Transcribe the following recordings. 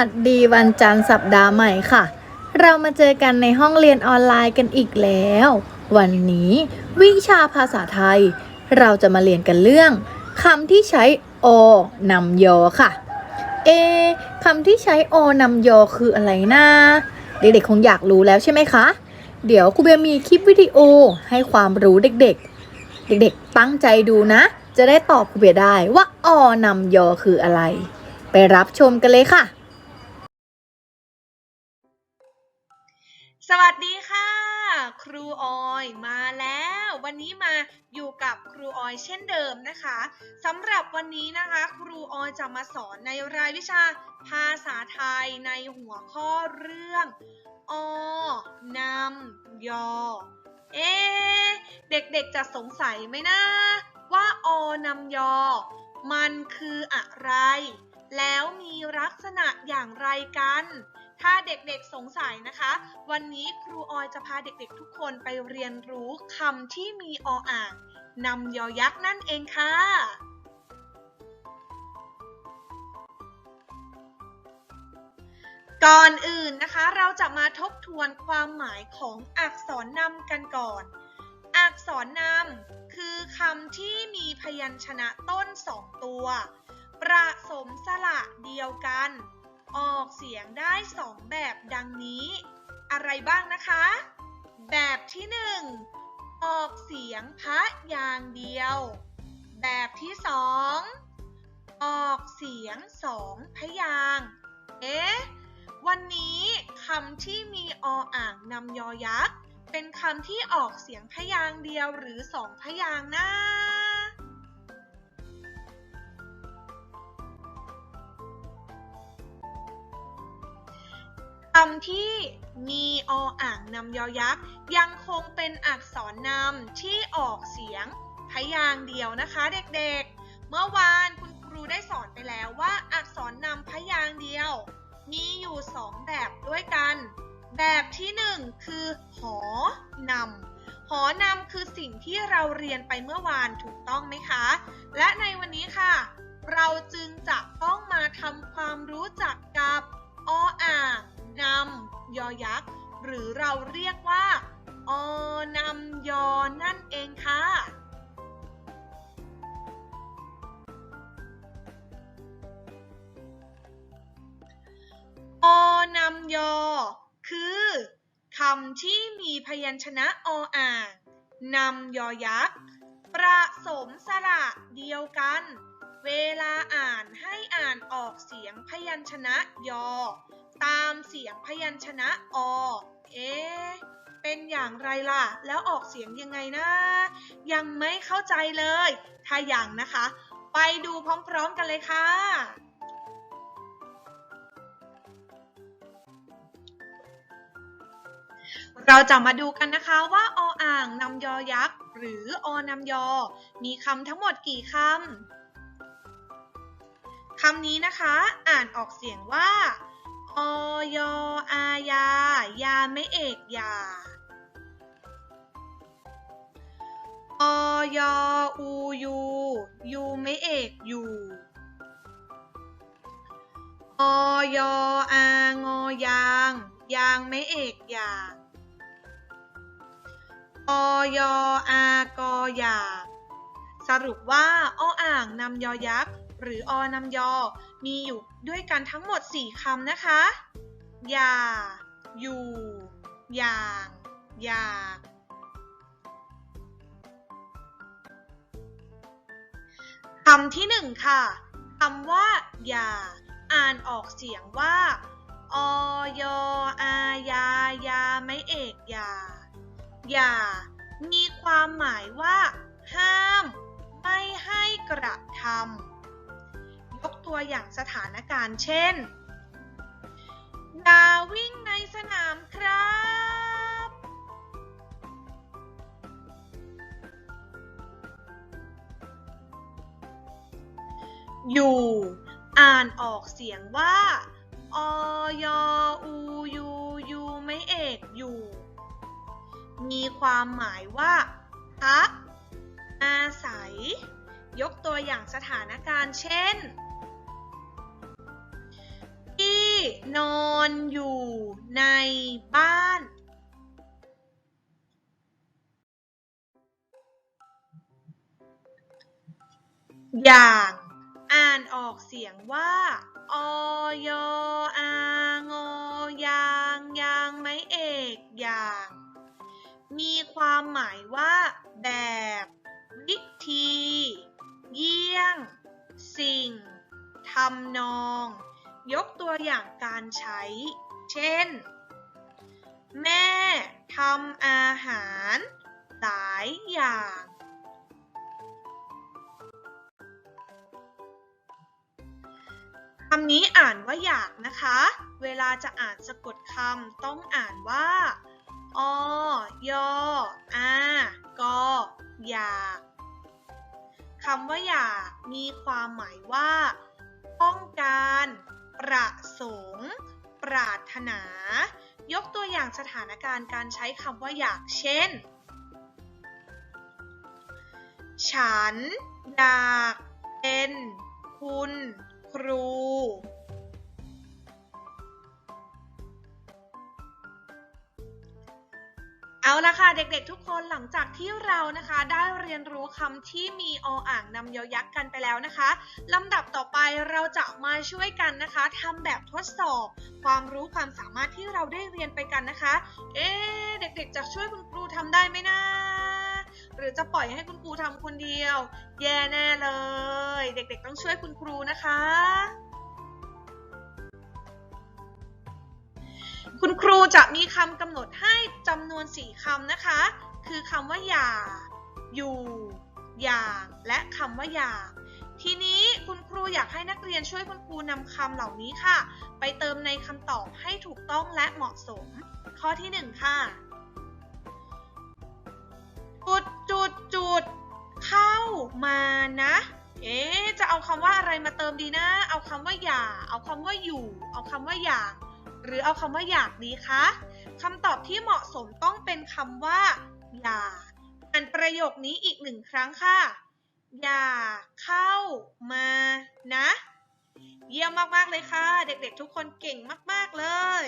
สวัสดีวันจันทร์สัปดาห์ใหม่ค่ะ เรามาเจอกันในห้องเรียนออนไลน์กันอีกแล้ว วันนี้วิชาภาษาไทย เราจะมาเรียนกันเรื่องคำที่ใช้อนำยอค่ะ เอะคำที่ใช้อนำยอคืออะไรนะเด็กๆคงอยากรู้แล้วใช่ไหมคะ เดี๋ยวครูเบลมีคลิปวิดีโอให้ความรู้เด็กๆ เด็กๆ ตั้งใจดูนะ จะได้ตอบครูเบลได้ว่าอนำยอคืออะไร ไปรับชมกันเลยค่ะ สวัสดีค่ะ ครูออยมาแล้ว วันนี้มาอยู่กับครูออยเช่นเดิมนะคะสำหรับวันนี้นะคะ ครูออยจะมาสอนในรายวิชาภาษาไทยในหัวข้อเรื่องอนำยอ เอ เด็กๆจะสงสัยไหมนะ ว่าอนำยอ มันคืออะไร แล้วมีลักษณะอย่างไรกัน ถ้าเด็กๆสงสัยนะคะ วันนี้ครูออยจะพาเด็กๆทุกคนไปเรียนรู้คำที่มีออ่างนำยอยักษ์นั่นเองค่ะ ก่อนอื่นนะคะ เราจะมาทบทวนความหมายของอักษรนำกันก่อน อักษรนำคือคำที่มีพยัญชนะต้นสองตัว ประสมสระเดียวกัน ออกเสียงได้สองแบบดังนี้ อะไรบ้างนะคะ แบบที่หนึ่งออกเสียงพะยางเดียว แบบที่สองออกเสียงสองพยางเอ๊ะวันนี้คำที่มีออ่างนำยอยักษ์ เป็นคำที่ออกเสียงพยางเดียวหรือสองพยางค์นะ คำที่มีออ่างนำยอยักษ์ยังคงเป็นอักษรนำที่ออกเสียงพยางเดียวนะคะเด็กๆ เมื่อวานคุณครูได้สอนไปแล้วว่าอักษรนำพยางเดียว มีอยู่สองแบบด้วยกัน แบบที่หนึ่งคือหอนำหอนำคือสิ่งที่เราเรียนไปเมื่อวานถูกต้องไหมคะ และในวันนี้ค่ะ เราจึงจะต้องมาทำความรู้จักกับออ่าง นำยอยักษ์ หรือเราเรียกว่า อนำยอนั่นเองค่ะอนำยอ คือคำที่มีพยัญชนะออ่างนำยอยักษ์ ประสมสระเดียวกัน เวลาอ่านให้อ่านออกเสียงพยัญชนะยอ ตามเสียงพยัญชนะอ เอ๊ะเป็นอย่างไรล่ะ แล้วออกเสียงยังไงนะ ยังไม่เข้าใจเลย ถ้าอย่างนะคะ ไปดูพร้อมๆกันเลยค่ะ เราจะมาดูกันนะคะว่าออ่างนำยอยักษ์ หรืออนำยอ มีคำทั้งหมดกี่คำคำนี้นะคะ อ่านออกเสียงว่า อยอายา ยาไม่เอกยาอยอูยูยูไม่เอกยูอยอางอยาง ยางไม่เอกยางอยอากอยากสรุปว่าออ่างนำยอยักษ์ หรืออนำยอมีอยู่ ด้วยกันทั้งหมด 4คำนะคะ อย่า อยู่ อย่าง อยาก คำที่หนึ่งค่ะ คำว่า อย่า อ่านออกเสียงว่าอยอายายาไม่เอกอย่า อย่า มีความหมายว่า ห้าม ไม่ให้กระทำ ตัวอย่างสถานการณ์ เช่นอย่าวิ่งในสนามครับ อยู่ อ่านออกเสียงว่าอยอูยูยูไม่เอกอยู่ มีความหมายว่าพักอาศัย ยกตัวอย่างสถานการณ์เช่น นอนอยู่ในบ้าน อย่างอ่านออกเสียงว่าอยอางอยางยางไม้เอกอย่าง มีความหมายว่า แบบ วิธี เยี่ยง สิ่งทำนอง ยกตัวอย่างการใช้ เช่น แม่ทำอาหารหลายอย่าง คำนี้อ่านว่าอยากนะคะ เวลาจะอ่านสะกดคำต้องอ่านว่า อ ยอากอ อยากคำว่าอยากมีความหมายว่า ต้องการ ประสงค์ ปรารถนา ยกตัวอย่างสถานการณ์การใช้คำว่าอยากเช่น ฉันอยากเป็นคุณครู เอาละค่ะเด็กๆทุกคนหลังจากที่เรานะคะได้เรียนรู้คำที่มีออ่างนำยอยักษ์กันไปแล้วนะคะลำดับต่อไปเราจะมาช่วยกันนะคะทำแบบทดสอบ ความรู้ความสามารถที่เราได้เรียนไปกันนะคะ เอ๊เด็กๆจะช่วยคุณครูทำได้ไหมนะหรือจะปล่อยให้คุณครูทำคนเดียว แย่แน่เลย เด็กๆต้องช่วยคุณครูนะคะ คุณครูจะมีคำกำหนดให้จำนวน 4คำนะคะ คือคำว่าอย่า อยู่ อย่าง และคำว่าอย่าง ทีนี้คุณครูอยากให้นักเรียนช่วยคุณครูนำคำเหล่านี้ค่ะ ไปเติมในคำตอบให้ถูกต้องและเหมาะสม ข้อที่ 1 ค่ะ จุดจุดจุดเข้ามานะ เอ๊จะเอาคำว่าอะไรมาเติมดีนะ เอาคำว่าอย่า เอาคำว่าอยู่ เอาคำว่าอย่าง หรือเอาคำว่าอยากดีคะคำตอบที่เหมาะสมต้องเป็นคำว่า อย่า อ่านประโยคนี้อีกหนึ่งครั้งค่ะ อย่าเข้ามานะ เยี่ยมมากๆเลยค่ะ เด็กๆทุกคนเก่งมากๆเลย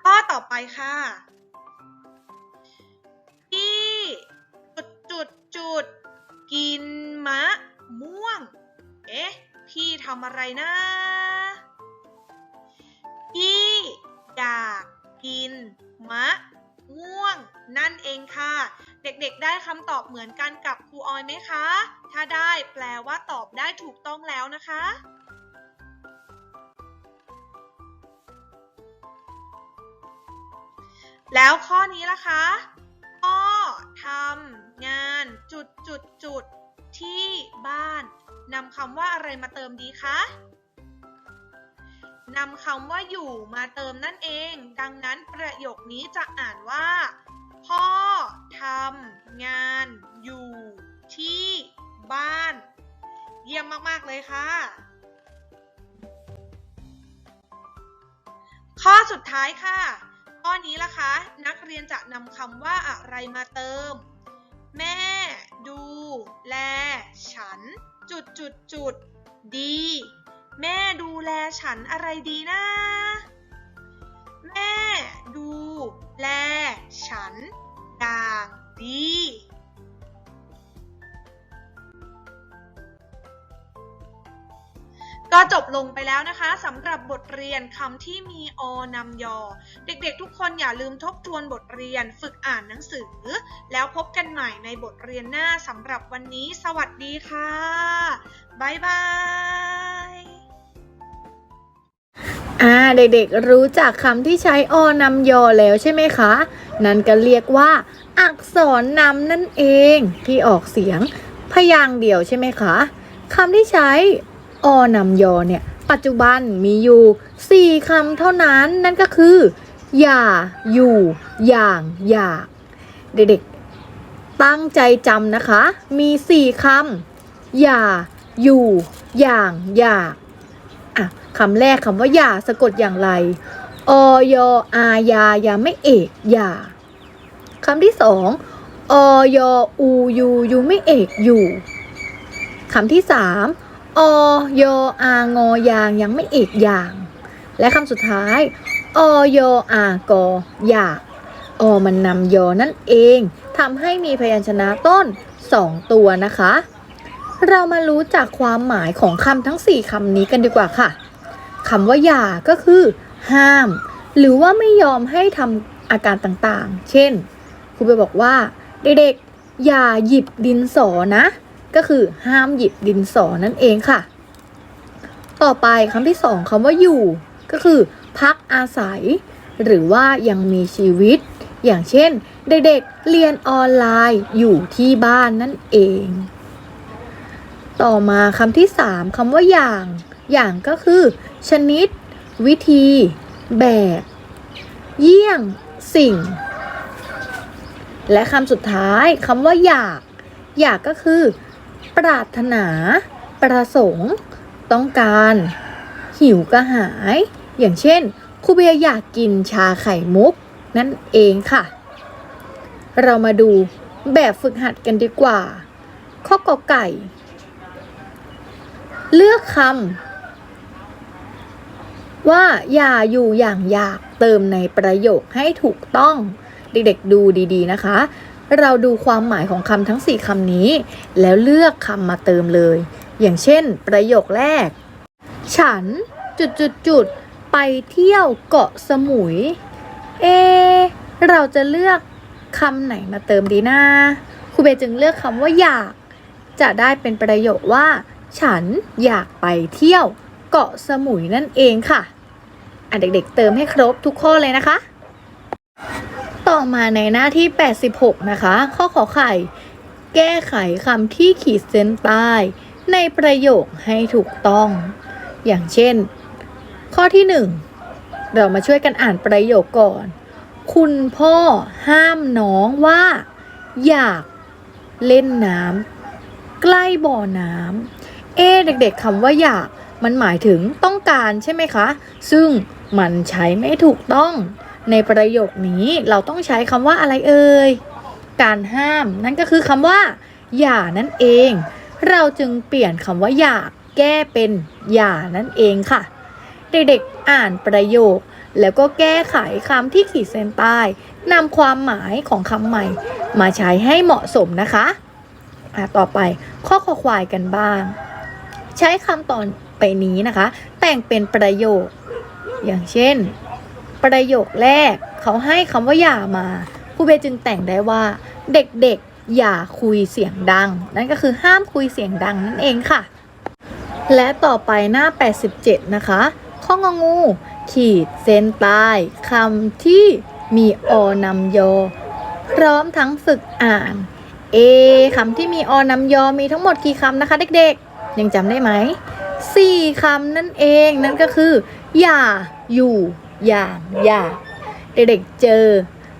ข้อต่อไปค่ะพี่จุดจุดจุดกินมะม่วง เอ๊ะ พี่ทำอะไรนะ พี่อยากกินมะม่วง นั่นเองค่ะ เด็กๆได้คำตอบเหมือนกันกับครูออยไหมคะ ถ้าได้แปลว่าตอบได้ถูกต้องแล้วนะคะแล้วข้อนี้ล่ะคะพ่อทำงานจุดจุดจุดที่บ้าน นำคำว่าอะไรมาเติมดีคะนำคำว่าอยู่มาเติมนั่นเอง ดังนั้นประโยคนี้จะอ่านว่า พ่อทำงานอยู่ที่บ้าน เยี่ยมมาก ๆ เลยค่ะ ข้อสุดท้ายค่ะ ข้อนี้ล่ะคะ นักเรียนจะนำคำว่าอะไรมาเติม แม่ดูแลฉัน จุดจุดจุดดี แม่ดูแลฉันอะไรดีนะ แม่ดูแลฉันอย่างดี ก็จบลงไปแล้วนะคะสำหรับบทเรียนคำที่มีอนำยอ เด็กๆ ทุกคนอย่าลืมทบทวนบทเรียนฝึกอ่านหนังสือ แล้วพบกันใหม่ในบทเรียนหน้าสำหรับวันนี้ สวัสดีค่ะ บ๊ายบายอ่าเด็กๆรู้จักคำที่ใช้อนำยอแล้วใช่ไหมคะ นั่นก็เรียกว่า อักษรนำนั่นเองที่ออกเสียงพยางค์เดียวใช่ไหมคะคำที่ใช้ อนำยอเนี่ย ปัจจุบันมีอยู่ 4คำเท่านั้นนั่นก็คือ อย่า อยู่ อย่าง อยาก เด็กๆ ตั้งใจจำนะคะ มี 4คำอย่า อยู่ อย่าง อยากอะคำแรกคำว่าอย่าสะกดอย่างไรอยอายายาไม่เอกอย่าคำที่สองอยอูยูยูไม่เอกอยู่คำที่สาม อยอางอยางยังไม่อีกอย่าง และคำสุดท้ายอยอากอยากอมันนำยอนั่นเองทำให้มีพยัญชนะต้นสองตัวนะคะ เรามารู้จักความหมายของคำทั้ง4คำนี้กันดีกว่าค่ะคำว่าอย่าก็คือ ห้าม หรือว่าไม่ยอมให้ทำอาการต่างๆ เช่น ครูไปบอกว่า เด็กๆอย่าหยิบดินสอนะ ก็คือห้ามหยิบดินสอนั่นเองค่ะ ต่อไปคำที่สองคำว่าอยู่ ก็คือ พักอาศัย หรือว่ายังมีชีวิต อย่างเช่น เด็กๆเรียนออนไลน์อยู่ที่บ้านนั่นเอง ต่อมาคำที่สามคำว่าอย่าง อย่างก็คือ ชนิด วิธี แบบ เยี่ยง สิ่ง และคำสุดท้ายคำว่าอยาก อยากก็คือ ปรารถนา ประสงค์ ต้องการ หิวกระหาย อย่างเช่นครูเบียอยากกินชาไข่มุก นั่นเองค่ะ เรามาดูแบบฝึกหัดกันดีกว่า ข้อกอไก่ เลือกคำว่าอย่าอยู่อย่างอยากเติมในประโยคให้ถูกต้อง เด็กๆดูดีๆนะคะ เราดูความหมายของคำทั้ง 4คำนี้ แล้วเลือกคำมาเติมเลย อย่างเช่น ประโยคแรก ฉันจุดจุดจุดไปเที่ยวเกาะสมุย เอ เราจะเลือกคำไหนมาเติมดีนะครูเบย์จึงเลือกคำว่าอยาก จะได้เป็นประโยคว่า ฉันอยากไปเที่ยวเกาะสมุยนั่นเองค่ะ อะเด็กๆเติมให้ครบทุกข้อเลยนะคะ ต่อมาในหน้าที่ 86 นะคะ ข้อขอไข่ แก้ไขคำที่ขีดเส้นใต้ ในประโยคให้ถูกต้อง อย่างเช่น ข้อที่ 1 เรามาช่วยกันอ่านประโยคก่อน คุณพ่อห้ามน้องว่า อยากเล่นน้ำใกล้บ่อน้ำเอ๊เด็กๆคำว่าอยากมันหมายถึงต้องการใช่ไหมคะ ซึ่งมันใช้ไม่ถูกต้อง ในประโยคนี้เราต้องใช้คำว่าอะไรเอ่ย การห้าม นั่นก็คือคำว่า อย่านั่นเอง เราจึงเปลี่ยนคำว่าอยากแก้เป็นอย่านั่นเองค่ะ เด็กๆอ่านประโยค แล้วก็แก้ไขคำที่ขีดเส้นใต้นำความหมายของคำใหม่ มาใช้ให้เหมาะสมนะคะอะต่อไปข้อขอควายกันบ้าง ใช้คำตอนไปนี้นะคะ แต่งเป็นประโยค อย่างเช่น ประโยคแรก เขาให้คำว่าอย่ามาครูเบจึงแต่งได้ว่า เด็กๆอย่าคุยเสียงดัง นั่นก็คือห้ามคุยเสียงดังนั่นเองค่ะ และต่อไปหน้า 87 นะคะ ข้องงู ขีดเส้นใต้คำที่มีอนำยอพร้อมทั้งฝึกอ่านเอคำที่มีอนำยอมีทั้งหมดกี่คำนะคะ เด็กๆ ยังจำได้ไหมสี่คำนั่นเองนั่นก็คือ อย่าอยู่ อย่างอยากเด็กๆเจอ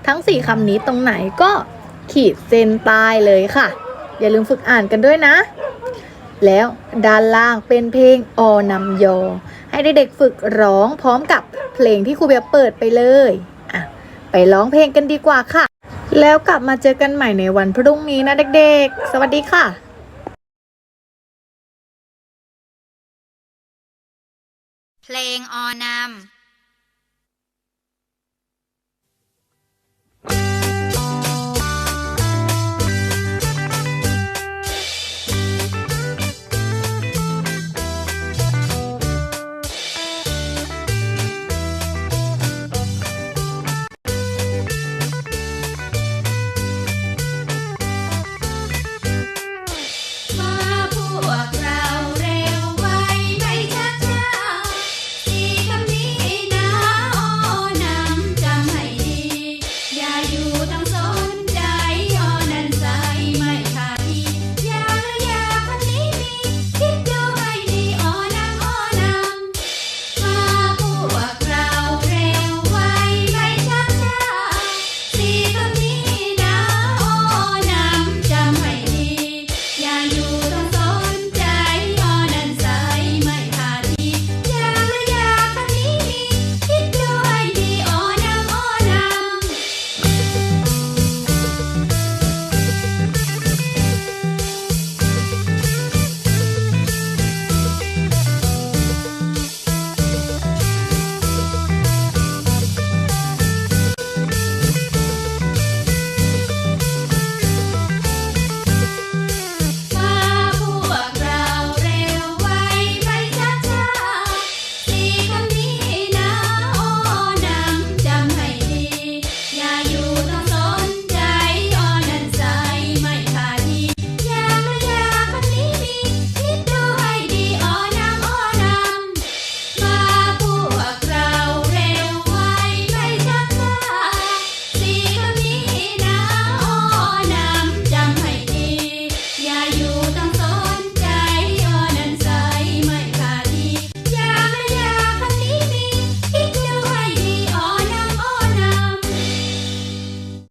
ทั้งสี่คำนี้ตรงไหนก็ขีดเส้นใต้เลยค่ะ อย่าลืมฝึกอ่านกันด้วยนะ แล้วด้านล่างเป็นเพลงอนำยอ ให้เด็กๆฝึกร้องพร้อมกับเพลงที่ครูเบียเปิดไปเลยอะไปร้องเพลงกันดีกว่าค่ะ แล้วกลับมาเจอกันใหม่ในวันพรุ่งนี้นะเด็กๆ สวัสดีค่ะเพลงออนำ